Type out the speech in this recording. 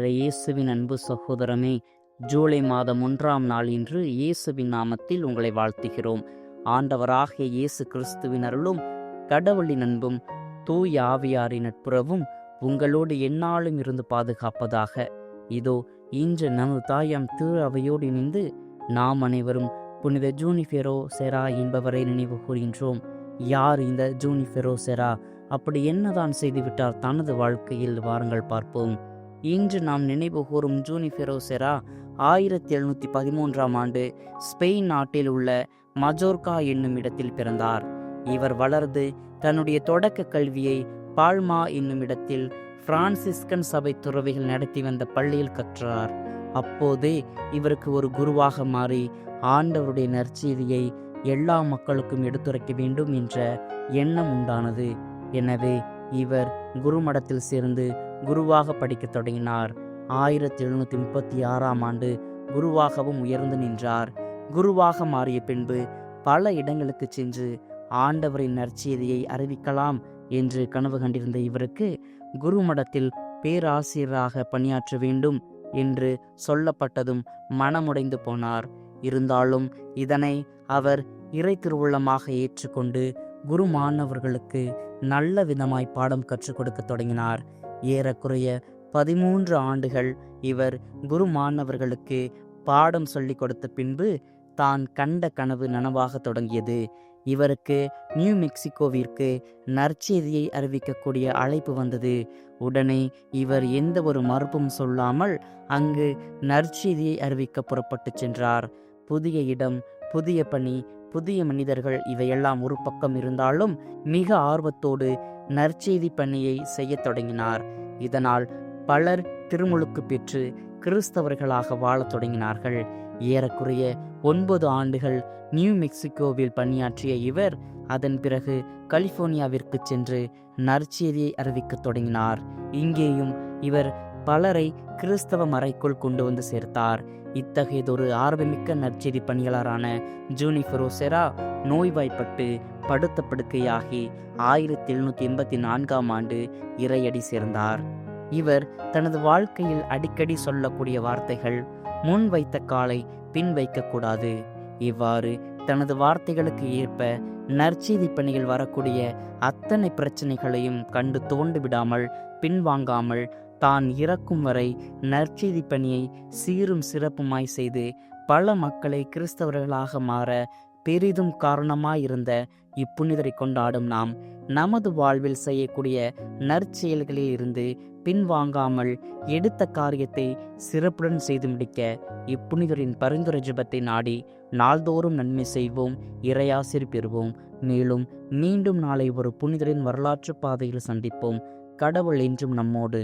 இயேசுவின் அன்பு சகோதரமே ஜூலை மாதம் ஒன்றாம் நாள் இன்று இயேசுவின் நாமத்தில் உங்களை வாழ்த்துகிறோம். ஆண்டவராகிய இயேசு கிறிஸ்துவின் அருளும் கடவுளின் அன்பும் தூய் ஆவியாரின் நட்புறவும் உங்களோடு எந்நாளும் இருந்து பாதுகாப்பதாக. இதோ இன்று நமது தாயாம் திரு அவையோடு இணைந்து நாம் அனைவரும் புனித ஜூனிஃபெரோ செரா என்பவரை நினைவு கூறுகின்றோம் யார் இந்த ஜூனிஃபெரோ செரா? அப்படி என்னதான் செய்துவிட்டார் தனது வாழ்க்கையில்? வாருங்கள் பார்ப்போம். இன்று நாம் நினைவு கூறும் ஜூனிஃபெரோ ஆயிரத்தி எழுநூற்றி பதிமூன்றாம் ஆண்டு ஸ்பெயின் நாட்டில் உள்ள மஜோர்கா என்னும் இடத்தில் பிறந்தார். இவர் வளர்ந்து தன்னுடைய தொடக்க கல்வியை பால்மா என்னும் இடத்தில் பிரான்சிஸ்கன் சபை துறவிகள் நடத்தி வந்த பள்ளியில் கற்றார். அப்போதே இவருக்கு ஒரு குருவாக மாறி ஆண்டவருடைய நற்செய்தியை எல்லா மக்களுக்கும் எடுத்துரைக்க வேண்டும் என்ற எண்ணம் உண்டானது. எனவே இவர் குருமடத்தில் சேர்ந்து குருவாக படிக்கத் தொடங்கினார். ஆயிரத்தி எழுநூத்தி முப்பத்தி ஆறாம் ஆண்டு குருவாகவும் உயர்ந்து நின்றார். குருவாக மாறிய பின்பு பல இடங்களுக்கு சென்று ஆண்டவரின் நற்செய்தியை அறிவிக்கலாம் என்று கனவு கண்டிருந்த இவருக்கு குருமடத்தில் பேராசிரியராக பணியாற்ற வேண்டும் என்று சொல்லப்பட்டதும் மனமுடைந்து போனார். இருந்தாலும் இதனை அவர் இறை திருவுள்ளமாக ஏற்றுக்கொண்டு குரு மாணவர்களுக்கு நல்ல விதமாய் பாடம் கற்றுக் கொடுக்க தொடங்கினார். ஏறக்குறைய பதிமூன்று ஆண்டுகள் இவர் குரு மாணவர்களுக்கு பாடம் சொல்லிக் கொடுத்த பின்பு தான் கண்ட கனவு நனவாக தொடங்கியது. இவருக்கு நியூ மெக்சிகோவிற்கு நற்செய்தியை அறிவிக்கக்கூடிய அழைப்பு வந்தது. உடனே இவர் எந்த ஒரு மறுப்பும் சொல்லாமல் அங்கு நற்செய்தியை அறிவிக்க புறப்பட்டு சென்றார். புதிய இடம் புதிய பணி புதிய மனிதர்கள் இவையெல்லாம் ஒரு பக்கம் இருந்தாலும் மிக ஆர்வத்தோடு நற்செய்தி பணியை செய்யத் தொடங்கினார். இதனால் பலர் திருமுழுக்கு பெற்று கிறிஸ்தவர்களாக வாழத் தொடங்கினார்கள். ஏறக்குறைய ஒன்பது ஆண்டுகள் நியூ மெக்சிகோவில் பணியாற்றிய இவர் அதன் பிறகு கலிபோர்னியாவிற்கு சென்று நற்செய்தியை அறிவிக்கத் தொடங்கினார். இங்கேயும் இவர் பலரை கிறிஸ்தவ மறைக்குள் கொண்டு வந்து சேர்த்தார். இத்தகையதொரு ஆர்வமிக்க நற்செய்தி பணியாளரான ஜூனிஃபரோ செரா நோய்வாய்ப்பட்டு படுத்த படுக்கையாகி ஆயிரத்தி எழுநூத்தி எண்பத்தி நான்காம் ஆண்டு இறையடி சேர்ந்தார். இவர் தனது வாழ்க்கையில் அடிக்கடி சொல்லக்கூடிய வார்த்தைகள் முன் வைத்த காலை பின் வைக்கக்கூடாது இவ்வாறு தனது வார்த்தைகளுக்கு ஏற்ப நற்செய்தி பணியில் வரக்கூடிய அத்தனை பிரச்சனைகளையும் கண்டு தோண்டு விடாமல் பின்வாங்காமல் தான் இறக்கும் வரை நற்செய்தி பணியை சீரும் சிறப்புமாய் செய்து பல மக்களை கிறிஸ்தவர்களாக மாற பெரிதும் காரணமாயிருந்த இப்புனிதரை கொண்டாடும் நாம் நமது வாழ்வில் செய்யக்கூடிய நற்செயல்களில் இருந்து பின்வாங்காமல் எடுத்த காரியத்தை சிறப்புடன் செய்து முடிக்க இப்புனிதரின் பரிந்துரை ஜபத்தை நாடி நாள்தோறும் நன்மை செய்வோம் இறையாசிர் பெறுவோம். மேலும் மீண்டும் நாளை ஒரு புனிதரின் வரலாற்று பாதையில் சந்திப்போம். கடவுள் என்றும் நம்மோடு.